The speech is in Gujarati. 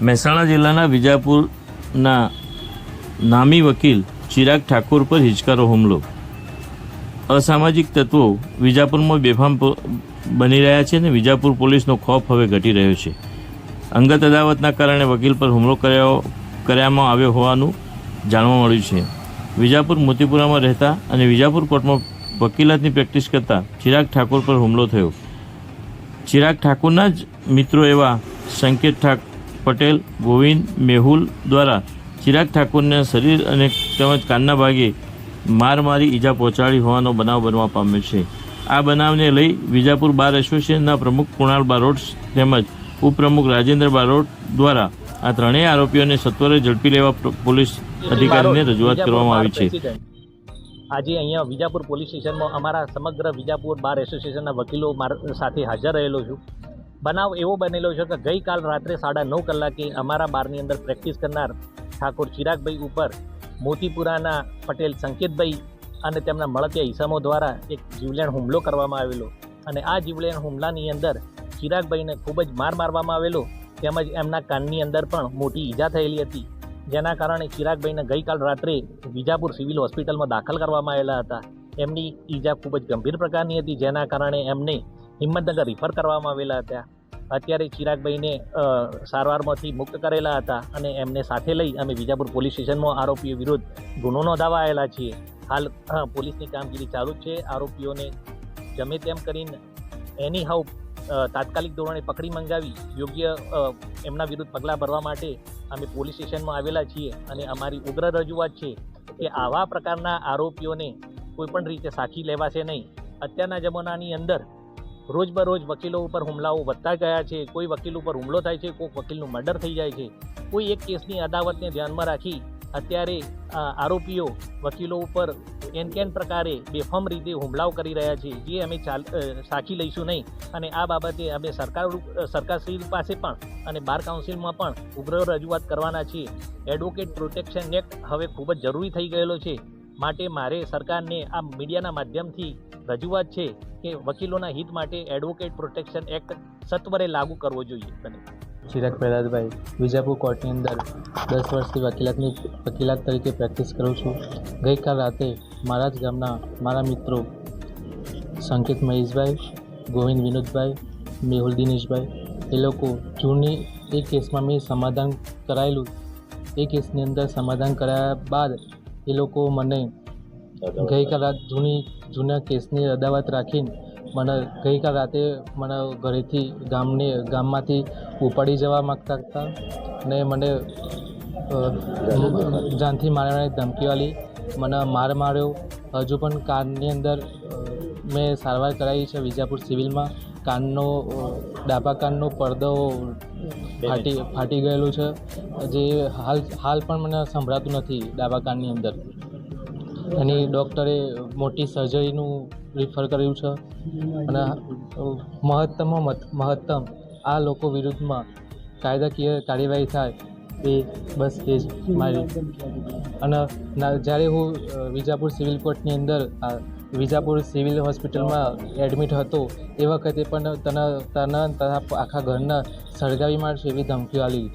મહેસાણા જિલ્લાના વિજાપુરના નામી વકીલ ચિરાગ ઠાકોર પર હિચકારો હુમલો. અસામાજિક તત્વો વિજાપુરમાં બેફામ બની રહ્યા છે અને વિજાપુર પોલીસનો ખોફ હવે ઘટી રહ્યો છે. અંગત અદાવતના કારણે વકીલ પર હુમલો કર્યો કરવામાં આવ્યો હોવાનું જાણવા મળ્યું છે. વિજાપુર મોતીપુરામાં રહેતા અને વિજાપુર કોર્ટમાં વકીલાતની પ્રેક્ટિસ કરતા ચિરાગ ઠાકોર પર હુમલો થયો. ચિરાગ ઠાકુરના જ મિત્રો એવા સંકેત ઠાક પટેલ ગોવિંદ મેહુલ દ્વારા ચિરાગ ઠાકુરને શરીર અને તેમજ કાનના ભાગે માર મારી ઈજા પહોંચાડી હોવાનો બનાવ બનવા પામ્યો છે. આ બનાવને લઈ વિજાપુર બાર એસોસિએશનના પ્રમુખ કુણાલ બારોટ તેમજ ઉપપ્રમુખ રાજેન્દ્ર બારોટ દ્વારા આ ત્રણેય આરોપીઓને સત્વરે ઝડપી લેવા પોલીસ અધિકારીને રજૂઆત કરવામાં આવી છે. આજે અહીંયા વિજાપુર પોલીસ સ્ટેશનમાં અમારા સમગ્ર વિજાપુર બાર એસોસિએશનના વકીલો માર સાથે હાજર રહેલો છું. બનાવ એવો બનેલો છે કે ગઈકાલ રાત્રે સાડા નવ કલાકે અમારા બારની અંદર પ્રેક્ટિસ કરનાર ઠાકોર ચિરાગભાઈ ઉપર મોતીપુરાના પટેલ સંકેતભાઈ અને તેમના મળતિયા ઈસમો દ્વારા એક જીવલેણ હુમલો કરવામાં આવેલો. અને આ જીવલેણ હુમલાની અંદર ચિરાગભાઈને ખૂબ જ માર મારવામાં આવેલો, તેમજ એમના કાનની અંદર પણ મોટી ઈજા થયેલી હતી. જેના કારણે ચિરાગભાઈને ગઈકાલ રાત્રે વિજાપુર સિવિલ હોસ્પિટલમાં દાખલ કરવામાં આવેલા હતા. એમની ઈજા ખૂબ જ ગંભીર પ્રકારની હતી, જેના કારણે એમને હિંમતનગર રિફર કરવામાં આવેલા હતા. અત્યારે ચિરાગભાઈને સારવારમાંથી મુક્ત કરેલા હતા અને એમને સાથે લઈ અમે વિજાપુર પોલીસ સ્ટેશનમાં આરોપીઓ વિરુદ્ધ ગુનો નોંધાવા આવેલા છીએ. હાલ પોલીસની કામગીરી ચાલુ છે. આરોપીઓને ગમે તેમ કરીને એની હાઉ તાત્કાલિક ધોરણે પકડી મંગાવી યોગ્ય એમના વિરુદ્ધ પગલાં ભરવા માટે અમે પોલીસ સ્ટેશનમાં આવેલા છીએ અને અમારી ઉગ્ર રજૂઆત છે કે આવા પ્રકારના આરોપીઓને કોઈપણ રીતે સાચી લેવાશે નહીં. અત્યારના જમાનાની અંદર રોજબરોજ વકીલો ઉપર હુમલાઓ વધતા ગયા છે, કોઈ વકીલ ઉપર હુમલો થાય છે કોઈ વકીલનું મર્ડર થઈ જાય છે. કોઈ એક કેસની અદાવતને ધ્યાનમાં રાખી અત્યારે આરોપીઓ વકીલો ઉપર કેન કેન પ્રકારે બેફામ રીતે હુમલાઓ કરી રહ્યા છે, જે અમે ચાલ સાખી લઈશું નહીં. અને આ બાબતે અમે સરકાર સરકારશ્રી પાસે પણ અને બાર કાઉન્સિલમાં પણ ઉગ્ર રજૂઆત કરવાના છીએ. એડવોકેટ પ્રોટેક્શન એક્ટ હવે ખૂબ જ જરૂરી થઈ ગયેલો છે. માટે મારે સરકારને આ મીડિયાના માધ્યમથી રજૂઆત છે કે વકીલોના હિત માટે એડવોકેટ પ્રોટેક્શન એક્ટ સત્વરે લાગુ કરવો જોઈએ. બને. ચિરાગ પ્રહલાદભાઈ વિજાપુર કોર્ટની અંદર દસ વર્ષથી વકીલાતની, વકીલાત તરીકે પ્રેક્ટિસ કરું છું. ગઈકાલ રાતે મારા જ ગામના મારા મિત્રો સંકેત મહેશભાઈ, ગોવિંદ વિનોદભાઈ, મેહુલ દિનેશભાઈ, એ લોકો જૂની એ કેસમાં મેં સમાધાન કરાયેલું. એ કેસની અંદર સમાધાન કરાયા બાદ એ લોકો મને ગઈકાલ રાત જૂની જૂના કેસની અદાવત રાખીને મને ગઈકાલ રાતે મને ઘરેથી ગામની ગામમાંથી ઉપાડી જવા માગતા હતા ને મને જાનથી મારવાની ધમકી વાલી મને માર માર્યો. હજુ પણ કાનની અંદર મેં સારવાર કરાવી છે વિજાપુર સિવિલમાં. કાનનો ડાબા કાનનો પડદો ફાટી ફાટી ગયેલું છે. જે હાલ હાલ પણ મને સંભળાતું નથી ડાબા કાનની અંદર. એની ડૉક્ટરે મોટી સર્જરીનું રિફર કર્યું છે. અને મહત્તમ મહત્તમ, આ લોકો વિરુદ્ધમાં કાયદાકીય કાર્યવાહી થાય એ બસ એ જ મારી. અને જ્યારે હું વિજાપુર સિવિલ કોર્ટની અંદર, આ, વિજાપુર સિવિલ હોસ્પિટલમાં એડમિટ હતો, એ વખતે પણ તને તને તથા આખા ઘરના સળગાવી મારશે એવી ધમકીઓ આલી.